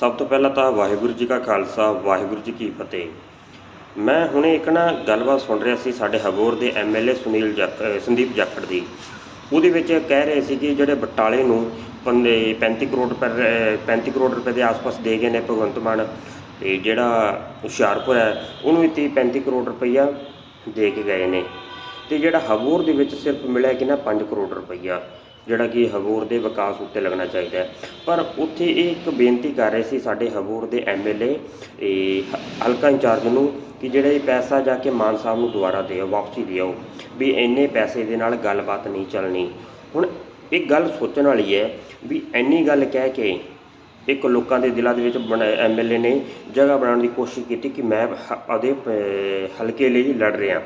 ਸਭ ਤੋਂ ਪਹਿਲਾਂ ਤਾਂ ਵਾਹਿਗੁਰੂ ਜੀ ਕਾ ਖਾਲਸਾ, ਵਾਹਿਗੁਰੂ ਜੀ ਕੀ ਫਤਿਹ। ਮੈਂ ਹੁਣੇ ਇੱਕ ਨਾ ਗੱਲਬਾਤ ਸੁਣ ਰਿਹਾ ਸੀ ਸਾਡੇ ਹਬੋਰ ਦੇ ਐਮਐਲਏ ਸੁਨੀਲ ਜੱਕ ਸੰਦੀਪ ਜਾਖੜ ਦੀ। ਉਹਦੇ ਵਿੱਚ ਕਹਿ ਰਹੇ ਸੀ ਕਿ ਜਿਹੜੇ ਬਟਾਲੇ ਨੂੰ ਪੰਦੇ 35 ਕਰੋੜ ਰੁਪਏ, ਅਹ 35 ਕਰੋੜ ਰੁਪਏ ਦੇ ਆਸ-ਪਾਸ ਦੇ ਗਏ ਨੇ ਭਗਵੰਤ ਮਾਨ, ਤੇ ਜਿਹੜਾ ਹੁਸ਼ਿਆਰਪੁਰ ਹੈ, ਉਹਨੂੰ ਵੀ 30 35 ਕਰੋੜ ਰੁਪਈਆ ਦੇ ਕੇ ਗਏ ਨੇ। ਤੇ ਜਿਹੜਾ ਹਬੋਰ ਦੇ ਵਿੱਚ ਸਿਰਫ ਮਿਲਿਆ ਕਿ ਨਾ 5 ਕਰੋੜ ਰੁਪਈਆ। ਜਿਹੜਾ ਕਿ ਹਬੋਰ ਦੇ ਵਿਕਾਸ ਉੱਤੇ ਲੱਗਣਾ ਚਾਹੀਦਾ ਹੈ। ਪਰ ਉੱਥੇ ਇਹ ਇੱਕ ਬੇਨਤੀ ਕਰ ਰਹੇ ਸੀ ਸਾਡੇ ਹਬੋਰ ਦੇ ਐਮਐਲਏ ਇਹ ਹਲਕਾ ਇੰਚਾਰਜ ਨੂੰ ਕਿ ਜਿਹੜਾ ਇਹ ਪੈਸਾ ਜਾ ਕੇ ਮਾਨ ਸਾਹਿਬ ਨੂੰ ਦੁਬਾਰਾ ਦਿਓ, ਵਾਪਸੀ ਦਿਓ, ਵੀ ਇੰਨੇ ਪੈਸੇ ਦੇ ਨਾਲ ਗੱਲਬਾਤ ਨਹੀਂ ਚੱਲਣੀ। ਹੁਣ ਇਹ ਗੱਲ ਸੋਚਣ ਵਾਲੀ ਹੈ ਵੀ ਇੰਨੀ ਗੱਲ ਕਹਿ ਕੇ ਇੱਕ ਲੋਕਾਂ ਦੇ ਦਿਲਾਂ ਦੇ ਵਿੱਚ ਐਮਐਲਏ ਨੇ ਜਗ੍ਹਾ ਬਣਾਉਣ ਦੀ ਕੋਸ਼ਿਸ਼ ਕੀਤੀ ਕਿ ਮੈਂ ਹ- ਆਪਦੇ ਹਲਕੇ ਲਈ ਲੜ ਰਿਹਾ।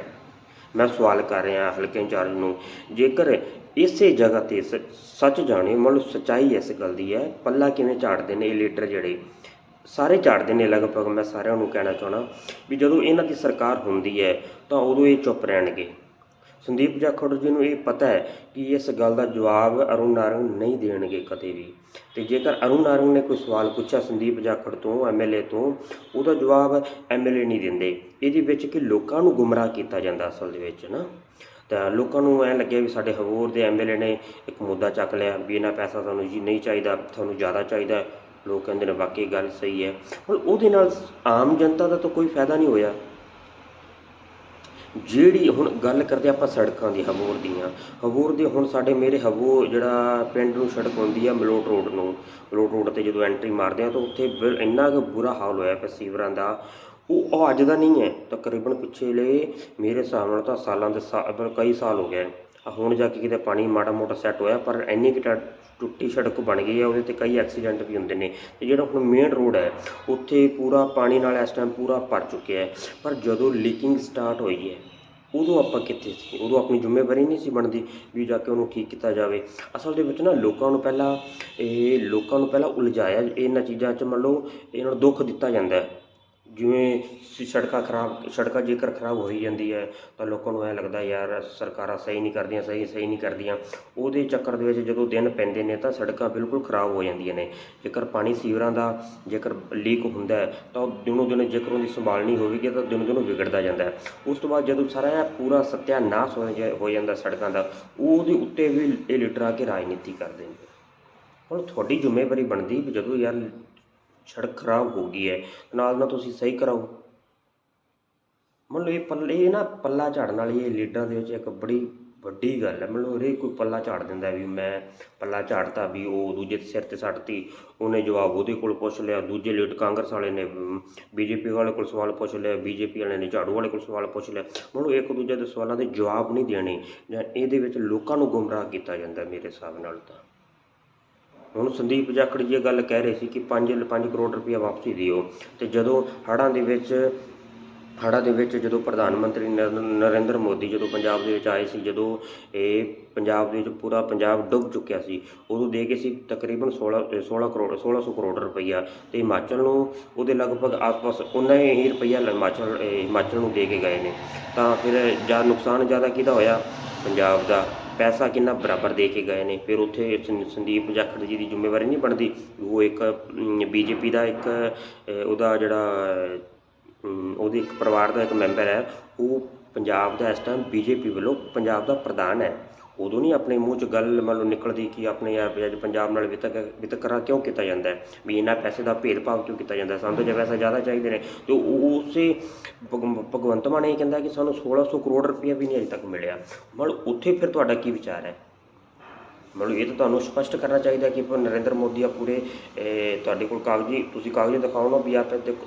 ਮੈਂ ਸਵਾਲ ਕਰ ਰਿਹਾ ਹਲਕੇ ਇੰਚਾਰਜ ਨੂੰ, ਜੇਕਰ ਇਸੇ ਜਗ੍ਹਾ ਤੇ ਸ- ਸੱਚ ਜਾਣੇ ਮਤਲਬ ਸਚਾਈ ਇਸ ਗੱਲ ਦੀ ਹੈ, ਪੱਲਾ ਕਿਵੇਂ ਝਾੜਦੇ ਨੇ ਇਹ ਲੀਡਰ ਜਿਹੜੇ, ਸਾਰੇ ਝਾੜਦੇ ਨੇ ਲਗਭਗ, ਮੈਂ ਸਾਰਿਆਂ ਨੂੰ ਕਹਿਣਾ ਚਾਹਣਾ ਵੀ ਜਦੋਂ ਇਹਨਾਂ ਦੀ ਸਰਕਾਰ ਹੁੰਦੀ ਹੈ, ਤਾਂ ਉਦੋਂ ਇਹ ਚੁੱਪ ਰਹਿਣਗੇ। ਸੰਦੀਪ ਜਾਖੜ ਜੀ ਨੂੰ ਇਹ ਪਤਾ ਹੈ ਕਿ ਇਸ ਗੱਲ ਦਾ ਜਵਾਬ ਅਰੁਣ ਨਾਰੰਗ ਨਹੀਂ ਦੇਣਗੇ ਕਦੇ ਵੀ। ਤੇ ਜੇਕਰ ਅਰੁਣ ਨਾਰੰਗ ਨੇ ਕੋਈ ਸਵਾਲ ਪੁੱਛਿਆ ਸੰਦੀਪ ਜਾਖੜ ਤੋਂ ਐਮਐਲਏ ਤੋਂ, ਉਹਦਾ ਜਵਾਬ ਐਮਐਲਏ ਨਹੀਂ ਦਿੰਦੇ। ਇਹਦੇ ਵਿੱਚ ਕਿ ਲੋਕਾਂ ਨੂੰ ਗੁੰਮਰਾਹ ਕੀਤਾ ਜਾਂਦਾ ਅਸਲ ਦੇ ਵਿੱਚ ਨਾ। ਤਾਂ ਲੋਕਾਂ ਨੂੰ ਐਂ ਲੱਗਿਆ ਵੀ ਸਾਡੇ ਹਬੋਰ ਦੇ ਐਮਐਲਏ ਨੇ ਇੱਕ ਮੁੱਦਾ ਚੱਕ ਲਿਆ ਵੀ ਇਹਨਾਂ ਪੈਸਾ ਤੁਹਾਨੂੰ ਜੀ ਨਹੀਂ ਚਾਹੀਦਾ ਤੁਹਾਨੂੰ ਜ਼ਿਆਦਾ ਚਾਹੀਦਾ। ਲੋਕ ਕਹਿੰਦੇ ਨੇ ਵਾਕਈ ਗੱਲ ਸਹੀ ਹੈ। ਹੁਣ ਉਹਦੇ ਨਾਲ ਆਮ ਜਨਤਾ ਦਾ ਤਾਂ ਕੋਈ ਫਾਇਦਾ ਨਹੀਂ ਹੋਇਆ। ਜਿਹੜੀ ਹੁਣ ਗੱਲ ਕਰਦੇ ਆਪਾਂ ਸੜਕਾਂ ਦੀ ਹਬੋਰ ਦੀਆਂ। ਹਬੋਰ ਦੇ ਹੁਣ ਸਾਡੇ ਮੇਰੇ ਹਬੋ ਜਿਹੜਾ ਪਿੰਡ ਨੂੰ ਸੜਕ ਹੁੰਦੀ ਆ ਮਲੋਟ ਰੋਡ ਨੂੰ। ਮਲੋਟ ਰੋਡ ਤੇ ਜਦੋਂ ਐਂਟਰੀ ਮਾਰਦੇ ਆ ਤਾਂ ਉੱਥੇ ਇੰਨਾ ਕੁ ਬੁਰਾ ਹਾਲ ਹੋਇਆ ਪਿਆ ਸੀਵਰਾਂ ਦਾ। ਉਹ ਉਹ ਅੱਜ ਦਾ ਨਹੀਂ ਹੈ। ਤਕਰੀਬਨ ਪਿਛਲੇ ਮੇਰੇ ਹਿਸਾਬ ਨਾਲ ਤਾਂ ਸਾਲਾਂ ਦੇ ਸਾ- ਕਈ ਸਾਲ ਹੋ ਗਏ। ਹੁਣ ਜਾ ਕੇ ਕਿਤੇ ਪਾਣੀ ਮਾੜਾ ਮੋਟਾ ਸੈੱਟ ਹੋਇਆ, ਪਰ ਇੰਨੀ ਕਿ ਟੁੱਟੀ ਸੜਕ ਬਣ ਗਈ ਹੈ, ਉਹਦੇ ਤੇ ਕਈ ਐਕਸੀਡੈਂਟ ਵੀ ਹੁੰਦੇ ਨੇ। ਤੇ ਜਿਹੜਾ ਹੁਣ ਮੇਨ ਰੋਡ ਹੈ, ਉੱਥੇ ਪੂਰਾ ਪਾਣੀ ਨਾਲ ਇਸ ਟਾਈਮ ਪੂਰਾ ਭਰ ਚੁੱਕਿਆ ਹੈ। ਪਰ ਜਦੋਂ ਲੀਕਿੰਗ ਸਟਾਰਟ ਹੋਈ ਹੈ, ਉਦੋਂ ਆਪਾਂ ਕਿੱਥੇ ਸੀ? ਉਦੋਂ ਆਪਣੀ ਜ਼ਿੰਮੇਵਾਰੀ ਨਹੀਂ ਸੀ ਬਣਦੀ ਵੀ ਜਾ ਕੇ ਉਹਨੂੰ ਠੀਕ ਕੀਤਾ ਜਾਵੇ। ਅਸਲ ਦੇ ਵਿੱਚ ਨਾ ਲੋਕਾਂ ਨੂੰ ਪਹਿਲਾਂ, ਇਹ ਲੋਕਾਂ ਨੂੰ ਪਹਿਲਾਂ ਉਲਝਾਇਆ, ਇਹਨਾਂ ਚੀਜ਼ਾਂ 'ਚ ਮੰਨ ਲਓ, ਇਹਨਾਂ ਨੂੰ ਦੁੱਖ ਦਿੱਤਾ ਜਾਂਦਾ ਹੈ। ਜਿਵੇਂ ਸ- ਸੜਕਾਂ ਖਰਾਬ, ਸੜਕਾਂ ਜੇਕਰ ਖਰਾਬ ਹੋਈ ਜਾਂਦੀ ਹੈ, ਤਾਂ ਲੋਕਾਂ ਨੂੰ ਐ ਲੱਗਦਾ ਯਾਰ ਸਰਕਾਰਾਂ ਸਹੀ ਨਹੀਂ ਕਰਦੀਆਂ, ਸਹੀ ਸਹੀ ਨਹੀਂ ਕਰਦੀਆਂ। ਉਹਦੇ ਚੱਕਰ ਦੇ ਵਿੱਚ ਜਦੋਂ ਦਿਨ ਪੈਂਦੇ ਨੇ, ਤਾਂ ਸੜਕਾਂ ਬਿਲਕੁਲ ਖਰਾਬ ਹੋ ਜਾਂਦੀਆਂ ਨੇ। ਜੇਕਰ ਪਾਣੀ ਸੀਵਰਾਂ ਦਾ ਜੇਕਰ ਲੀਕ ਹੁੰਦਾ ਹੈ, ਤਾਂ ਉਹ ਦਿਨੋਂ ਦਿਨ ਜੇਕਰ ਉਹਦੀ ਸੰਭਾਲ ਨਹੀਂ ਹੋਵੇਗੀ, ਤਾਂ ਦਿਨੋਂ ਦਿਨ ਵਿਗੜਦਾ ਜਾਂਦਾ ਹੈ। ਉਸ ਤੋਂ ਬਾਅਦ ਜਦੋਂ ਸਾਰਾ ਇਹ ਪੂਰਾ ਸਤਿਆਨਾਸ਼ ਹੋ ਜਾ- ਹੋ ਜਾਂਦਾ ਸੜਕਾਂ ਦਾ, ਉਹਦੇ ਉੱਤੇ ਵੀ ਇਹ ਲੀਡਰ ਆ ਕੇ ਰਾਜਨੀਤੀ ਕਰਦੇ ਨੇ। ਹੁਣ ਤੁਹਾਡੀ ਜ਼ਿੰਮੇਵਾਰੀ ਬਣਦੀ ਵੀ ਜਦੋਂ ਯਾਰ ਸੜਕ ਖਰਾਬ ਹੋ ਗਈ ਹੈ, ਨਾਲ ਨਾਲ ਤੁਸੀਂ ਸਹੀ ਕਰਾਓ। ਮੰਨ ਲਓ ਇਹ ਪੱਲੇ, ਇਹ ਨਾ ਪੱਲਾ ਝਾੜਨ ਵਾਲੀ ਇਹ ਲੀਡਰਾਂ ਦੇ ਵਿੱਚ ਇੱਕ ਬੜੀ ਵੱਡੀ ਗੱਲ ਹੈ। ਮੰਨ ਲਓ ਹਰੇਕ ਕੋਈ ਪੱਲਾ ਝਾੜ ਦਿੰਦਾ ਵੀ ਮੈਂ ਪੱਲਾ ਝਾੜਤਾ ਵੀ ਉਹ ਦੂਜੇ ਦੇ ਸਿਰ ਤੇ ਸੱਟਤੀ, ਉਹਨੇ ਜਵਾਬ ਉਹਦੇ ਕੋਲ ਪੁੱਛ ਲਿਆ, ਦੂਜੇ ਲੀਡ ਕਾਂਗਰਸ ਵਾਲੇ ਨੇ ਬੀਜੇਪੀ ਵਾਲੇ ਕੋਲ ਸਵਾਲ ਪੁੱਛ ਲਿਆ, ਬੀਜੇਪੀ ਵਾਲੇ ਨੇ ਝਾੜੂ ਵਾਲੇ ਕੋਲ ਸਵਾਲ ਪੁੱਛ ਲਿਆ। ਮੰਨ ਲਓ ਇੱਕ ਦੂਜੇ ਦੇ ਸਵਾਲਾਂ ਦੇ ਜਵਾਬ ਨਹੀਂ ਦੇਣੇ ਜਾਂ ਇਹਦੇ ਵਿੱਚ ਲੋਕਾਂ ਨੂੰ ਗੁੰਮਰਾਹ ਕੀਤਾ ਜਾਂਦਾ ਮੇਰੇ ਹਿਸਾਬ ਨਾਲ ਤਾਂ। ਹੁਣ ਸੰਦੀਪ ਜਾਖੜ ਜੀ ਇਹ ਗੱਲ ਕਹਿ ਰਹੇ ਸੀ ਕਿ 5 5 ਕਰੋੜ ਰੁਪਇਆ ਵਾਪਸੀ ਦਿਓ ਤੇ ਜਦੋਂ ਹੜ੍ਹਾਂ ਦੇ ਵਿੱਚ ਹੜ੍ਹਾਂ ਦੇ ਵਿੱਚ ਜਦੋਂ ਪ੍ਰਧਾਨ ਮੰਤਰੀ ਨਰ- ਨਰਿੰਦਰ ਮੋਦੀ ਜਦੋਂ ਪੰਜਾਬ ਦੇ ਵਿੱਚ ਆਏ ਸੀ ਜਦੋਂ ਇਹ ਪੰਜਾਬ ਦੇ ਵਿੱਚ ਪੂਰਾ ਪੰਜਾਬ ਡੁੱਬ ਚੁੱਕਿਆ ਸੀ ਉਦੋਂ ਦੇ ਕੇ ਸੀ ਤਕਰੀਬਨ 16 ਅ, 16 ਕਰੋੜ 1600 ਕਰੋੜ ਰੁਪਈਆ ਤੇ ਹਿਮਾਚਲ ਨੂੰ ਉਹਦੇ ਲਗਭਗ ਆਸ-ਪਾਸ ਉਨਾ ਹੀ ਰੁਪਈਆ ਹਿਮਾਚਲ ਹਿਮਾਚਲ ਨੂੰ ਦੇ ਕੇ ਗਏ ਨੇ। ਤਾਂ ਫਿਰ ਜਾਂ ਨੁਕਸਾਨ ਜ਼ਿਆਦਾ ਕਿਹਦਾ ਹੋਇਆ? ਪੰਜਾਬ ਦਾ। ਪੈਸਾ ਕਿੰਨਾ ਬਰਾਬਰ ਦੇ ਕੇ ਗਏ ਨੇ। ਫਿਰ ਉੱਥੇ ਸੰਦੀਪ ਜਾਖੜ ਜੀ ਦੀ ਜ਼ਿੰਮੇਵਾਰੀ ਨਹੀਂ ਬਣਦੀ। ਉਹ ਇੱਕ ਬੀਜੇਪੀ ਦਾ ਇੱਕ ਉਹਦਾ ਜਿਹੜਾ ਉਹਦੇ ਇੱਕ ਪਰਿਵਾਰ ਦਾ ਇੱਕ ਮੈਂਬਰ ਹੈ। ਉਹ ਪੰਜਾਬ ਦਾ ਇਸ ਟਾਈਮ ਬੀਜੇਪੀ ਵੱਲੋਂ ਪੰਜਾਬ ਦਾ ਪ੍ਰਧਾਨ ਹੈ। ਉਦੋਂ ਨਹੀਂ ਆਪਣੇ ਮੂੰਹ 'ਚ ਗੱਲ ਮੰਨ ਲਓ ਨਿਕਲਦੀ ਕਿ ਆਪਣੇ ਆਪ ਅੱਜ ਪੰਜਾਬ ਨਾਲ ਵਿਤਕ ਵਿਤਕਰਾ ਕਿਉਂ ਕੀਤਾ ਜਾਂਦਾ ਹੈ? ਵੀ ਇਹਨਾਂ ਪੈਸੇ ਦਾ ਭੇਦਭਾਵ ਕਿਉਂ ਕੀਤਾ ਜਾਂਦਾ ਸਾਨੂੰ ਤਾਂ ਜੇ ਪੈਸਾ ਜ਼ਿਆਦਾ ਚਾਹੀਦੇ ਨੇ, ਤੇ ਉਸੇ ਭਗ- ਭਗਵੰਤ ਮਾਨ ਇਹ ਕਹਿੰਦਾ ਕਿ ਸਾਨੂੰ 1600 ਕਰੋੜ ਰੁਪਇਆ ਵੀ ਨਹੀਂ ਅਜੇ ਤੱਕ ਮਿਲਿਆ। ਮਤਲਬ ਉੱਥੇ ਫਿਰ ਤੁਹਾਡਾ ਕੀ ਵਿਚਾਰ ਹੈ? ਮਤਲਬ ਇਹ ਤਾਂ ਤੁਹਾਨੂੰ ਸਪਸ਼ਟ ਕਰਨਾ ਚਾਹੀਦਾ ਕਿ ਨਰਿੰਦਰ ਮੋਦੀ ਆ ਪੂਰੇ ਤੁਹਾਡੇ ਕੋਲ ਕਾਗਜ਼ੀ, ਤੁਸੀਂ ਕਾਗਜ਼ੀ ਦਿਖਾਓ ਨਾ ਵੀ ਆ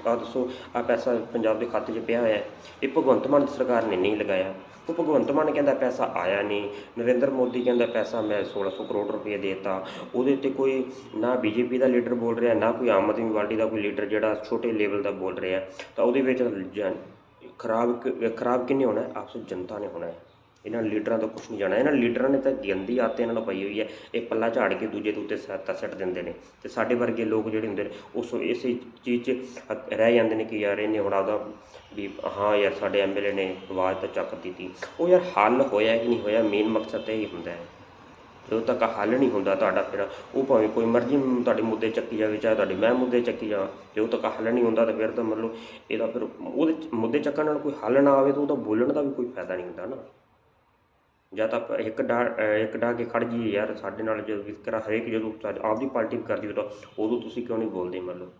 ਆ ਦੱਸੋ ਆ ਪੈਸਾ ਪੰਜਾਬ ਦੇ ਖਾਤੇ 'ਚ ਪਿਆ ਹੋਇਆ ਹੈ। ਇਹ ਭਗਵੰਤ ਮਾਨ ਦੀ ਸਰਕਾਰ ਨੇ ਨਹੀਂ ਲਗਾਇਆ। ਉਹ ਭਗਵੰਤ ਮਾਨ ਕਹਿੰਦਾ ਪੈਸਾ ਆਇਆ ਨਹੀਂ, ਨਰਿੰਦਰ ਮੋਦੀ ਕਹਿੰਦਾ ਪੈਸਾ ਮੈਂ 1600 ਕਰੋੜ ਰੁਪਏ ਦੇਤਾ। ਉਹਦੇ ਤੇ ਕੋਈ ਨਾ ਬੀਜੇਪੀ ਦਾ ਲੀਡਰ ਬੋਲ ਰਿਹਾ, ਨਾ ਕੋਈ ਆਮ ਆਦਮੀ ਪਾਰਟੀ ਦਾ ਕੋਈ ਲੀਡਰ ਜਿਹੜਾ ਛੋਟੇ ਲੈਵਲ ਦਾ ਬੋਲ ਰਿਹਾ। ਤਾਂ ਉਹਦੇ ਵਿੱਚ ਜਨ- ਖਰਾਬ ਕ- ਖਰਾਬ ਕਿੰਨੇ ਹੋਣਾ? ਆਪਸ ਜਨਤਾ ਨੇ ਹੋਣਾ ਇਹਨਾਂ ਲੀਡਰਾਂ ਤੋਂ ਕੁਝ ਨਹੀਂ ਜਾਣਾ। ਇਹਨਾਂ ਲੀਡਰਾਂ ਨੇ ਤਾਂ ਗੰਦੀ ਆਦਤ ਇਹਨਾਂ ਨੂੰ ਪਈ ਹੋਈ ਹੈ। ਇਹ ਪੱਲਾ ਝਾੜ ਕੇ ਦੂਜੇ ਦੇ ਉੱਤੇ ਸੱਤਾ ਸੱਟ ਦਿੰਦੇ ਨੇ ਤੇ ਸਾਡੇ ਵਰਗੇ ਲੋਕ ਜਿਹੜੇ ਹੁੰਦੇ ਨੇ, ਉਸ ਇਸੇ ਚੀਜ਼ 'ਚ ਹ- ਰਹਿ ਜਾਂਦੇ ਨੇ ਕਿ ਯਾਰ ਇਹਨੇ ਹੁਣ ਆਪਦਾ ਵੀ ਹਾਂ ਯਾਰ ਸਾਡੇ ਐਮਐਲਏ ਨੇ ਆਵਾਜ਼ ਤਾਂ ਚੱਕ ਦਿੱਤੀ। ਉਹ ਯਾਰ ਹੱਲ ਹੋਇਆ ਕਿ ਨਹੀਂ ਹੋਇਆ ਮੇਨ ਮਕਸਦ ਤਾਂ ਇਹ ਹੁੰਦਾ ਹੈ। ਜਦੋਂ ਤੱਕ ਹੱਲ ਨਹੀਂ ਹੁੰਦਾ ਤੁਹਾਡਾ, ਫਿਰ ਉਹ ਭਾਵੇਂ ਕੋਈ ਮਰਜ਼ੀ ਤੁਹਾਡੇ ਮੁੱਦੇ ਚੱਕੀ ਜਾਵੇ ਚਾਹੇ ਤੁਹਾਡੇ ਮੈਂ ਮੁੱਦੇ ਚੱਕੀ ਜਾਵਾਂ। ਜਦੋਂ ਤੱਕ ਹੱਲ ਨਹੀਂ ਹੁੰਦਾ ਤਾਂ ਫਿਰ ਤਾਂ ਮਤਲਬ ਇਹਦਾ ਫਿਰ ਉਹਦੇ ਮੁੱਦੇ ਚੱਕਣ ਨਾਲ ਕੋਈ ਹੱਲ ਨਾ ਆਵੇ ਤਾਂ ਉਹਦਾ ਬੋਲਣ ਦਾ ਵੀ ਕੋਈ ਫਾਇਦਾ ਨਹੀਂ ਹੁੰਦਾ ਨਾ। ਜਾਂ ਤਾਂ ਆਪਾਂ ਇੱਕ ਡਾ ਇੱਕ ਡਾ ਕੇ ਖੜ ਜਾਈਏ ਯਾਰ, ਸਾਡੇ ਨਾਲ ਜਦੋਂ ਵਿਤਕਰਾ ਹਰੇਕ ਜਦੋਂ ਸਾਡੀ ਆਪਦੀ ਪਾਰਟੀ ਵੀ ਕਰਦੀ ਹੋਵੇ ਤਾਂ ਉਦੋਂ ਤੁਸੀਂ ਕਿਉਂ ਨਹੀਂ ਬੋਲਦੇ ਮੰਨ ਲਓ?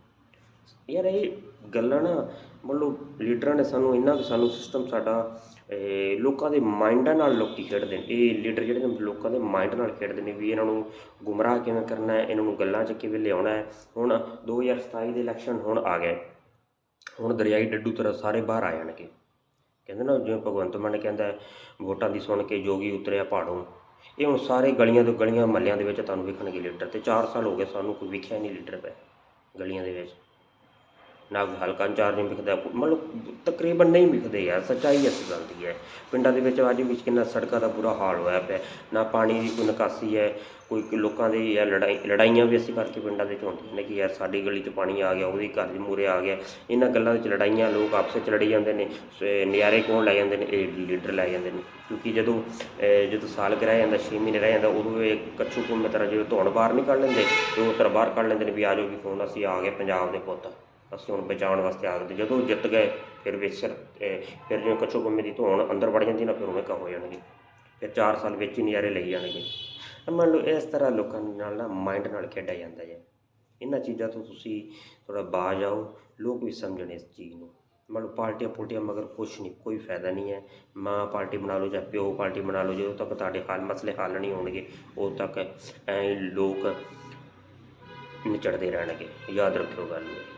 ਯਾਰ ਇਹ ਗੱਲਾਂ ਨਾ, ਮੰਨ ਲਓ ਲੀਡਰਾਂ ਨੇ ਸਾਨੂੰ ਇੰਨਾ ਕੁ ਸਾਨੂੰ ਸਿਸਟਮ ਸਾਡਾ ਲੋਕਾਂ ਦੇ ਮਾਈਂਡਾਂ ਨਾਲ ਲੋਕੀ ਖੇਡਦੇ ਨੇ। ਇਹ ਲੀਡਰ ਜਿਹੜੇ ਨੇ ਲੋਕਾਂ ਦੇ ਮਾਈਂਡ ਨਾਲ ਖੇਡਦੇ ਨੇ ਵੀ ਇਹਨਾਂ ਨੂੰ ਗੁੰਮਰਾਹ ਕਿਵੇਂ ਕਰਨਾ ਹੈ, ਇਹਨਾਂ ਨੂੰ ਗੱਲਾਂ 'ਚ ਕਿਵੇਂ ਲਿਆਉਣਾ ਹੈ। ਹੁਣ 2027 ਦੇ ਇਲੈਕਸ਼ਨ ਹੁਣ ਆ ਗਏ। ਹੁਣ ਦਰਿਆਈ ਡੱਡੂ ਤਰ੍ਹਾਂ ਸਾਰੇ ਬਾਹਰ ਆ ਜਾਣਗੇ। ਕਹਿੰਦੇ ਨਾ ਜਿਵੇਂ ਭਗਵੰਤ ਮਾਨ ਕਹਿੰਦਾ ਵੋਟਾਂ ਦੀ ਸੁਣ ਕੇ ਜੋਗੀ ਉਤਰਿਆ ਪਹਾੜੋਂ। ਇਹ ਹੁਣ ਸਾਰੇ ਗਲੀਆਂ ਤੋਂ ਗਲੀਆਂ ਮਹੱਲਿਆਂ ਦੇ ਵਿੱਚ ਤੁਹਾਨੂੰ ਵਿਖਣਗੇ ਲੀਡਰ ਤੇ 4 ਸਾਲ ਹੋ ਗਏ ਸਾਨੂੰ ਕੋਈ ਵਿਖਿਆ ਨਹੀਂ ਲੀਡਰ ਪੈ ਗਲੀਆਂ ਦੇ ਵਿੱਚ। ਨਾ ਹਲਕਾ ਇੰਚਾਰਜ ਨਹੀਂ ਵਿਖਦਾ, ਮਤਲਬ ਤਕਰੀਬਨ ਨਹੀਂ ਵਿਖਦੇ ਯਾਰ, ਸੱਚਾਈ ਇਸ ਗੱਲ ਦੀ ਹੈ। ਪਿੰਡਾਂ ਦੇ ਵਿੱਚ ਅੱਜ ਵਿੱਚ ਕਿੰਨਾ ਸੜਕਾਂ ਦਾ ਬੁਰਾ ਹਾਲ ਹੋਇਆ ਪਿਆ, ਨਾ ਪਾਣੀ ਦੀ ਕੋਈ ਨਿਕਾਸੀ ਹੈ, ਕੋਈ ਲੋਕਾਂ ਦੇ ਯਾਰ ਲੜਾਈ, ਲੜਾਈਆਂ ਵੀ ਅਸੀਂ ਕਰਕੇ ਪਿੰਡਾਂ ਦੇ ਵਿੱਚ ਹੁੰਦੀਆਂ ਨੇ ਕਿ ਯਾਰ ਸਾਡੀ ਗਲੀ 'ਚ ਪਾਣੀ ਆ ਗਿਆ, ਉਹਦੀ ਘਰ ਦੇ ਮੂਹਰੇ ਆ ਗਿਆ। ਇਹਨਾਂ ਗੱਲਾਂ ਵਿੱਚ ਲੜਾਈਆਂ ਲੋਕ ਆਪਸ ਵਿੱਚ ਲੜੀ ਜਾਂਦੇ ਨੇ, ਸ- ਨਿਆਰੇ ਕੌਣ ਲੈ ਜਾਂਦੇ ਨੇ, ਇਹ ਲੀਡਰ ਲੈ ਜਾਂਦੇ ਨੇ, ਕਿਉਂਕਿ ਜਦੋਂ ਜਦੋਂ ਸਾਲ ਕੁ ਰਹਿ ਜਾਂਦਾ 6 ਮਹੀਨੇ ਰਹਿ ਜਾਂਦਾ, ਉਦੋਂ ਇਹ ਕੱਛੂ ਕੁੰਮੇ ਤਰ੍ਹਾਂ ਜਦੋਂ ਧੌਣ ਬਾਹਰ ਨਹੀਂ ਕੱਢ ਲੈਂਦੇ, ਤੇ ਉਹ ਤਰ੍ਹਾਂ ਬਾਹਰ ਕੱਢ ਲੈਂਦੇ ਨੇ ਵੀ ਆ ਜਾਓ ਵੀ ਫੋਨ ਅਸੀਂ ਆ ਗਏ ਪੰਜਾਬ ਦੇ ਪੁੱਤ। ਅਸੀਂ ਹੁਣ ਬਚਾਉਣ ਵਾਸਤੇ ਆ ਗਏ ਜਦੋਂ ਜਿੱਤ ਗਏ, ਫਿਰ ਵਿਸਰ ਫਿਰ ਜਿਵੇਂ ਕੱਚੂ ਕੁੰਮੇ ਦੀ ਧੌਣ ਅੰਦਰ ਵੜ ਜਾਂਦੀ ਨਾ, ਫਿਰ ਉਵੇਂ ਕਾ ਹੋ ਜਾਣਗੇ। ਫਿਰ 4 ਸਾਲ ਵਿੱਚ ਹੀ ਨਜ਼ਾਰੇ ਲਈ ਜਾਣਗੇ। ਮੰਨ ਲਓ ਇਸ ਤਰ੍ਹਾਂ ਲੋਕਾਂ ਨਾਲ ਨਾ ਮਾਈਂਡ ਨਾਲ ਖੇਡਿਆ ਜਾਂਦਾ ਹੈ ਇਹਨਾਂ ਚੀਜ਼ਾਂ ਤੋਂ ਤੁਸੀਂ ਥੋੜਾ ਬਾਜ ਆਓ, ਲੋਕ ਵੀ ਸਮਝਣ ਇਸ ਚੀਜ਼ ਨੂੰ। ਮੰਨ ਲਓ ਪਾਰਟੀਆਂ ਪੁਲਟੀਆਂ ਮਗਰ ਕੁਛ ਨਹੀਂ, ਕੋਈ ਫਾਇਦਾ ਨਹੀਂ ਹੈ। ਮਾਂ ਪਾਰਟੀ ਬਣਾ ਲਓ ਜਾਂ ਪਿਓ ਪਾਰਟੀ ਬਣਾ ਲਓ, ਜਦੋਂ ਤੱਕ ਤੁਹਾਡੇ ਹੱਲ ਮਸਲੇ ਹੱਲ ਨਹੀਂ ਹੋਣਗੇ, ਉਦੋਂ ਤੱਕ ਐਂ ਲੋਕ ਨਿਚੜਦੇ ਰਹਿਣਗੇ। ਯਾਦ ਰੱਖਿਓ ਗੱਲ ਨੂੰ।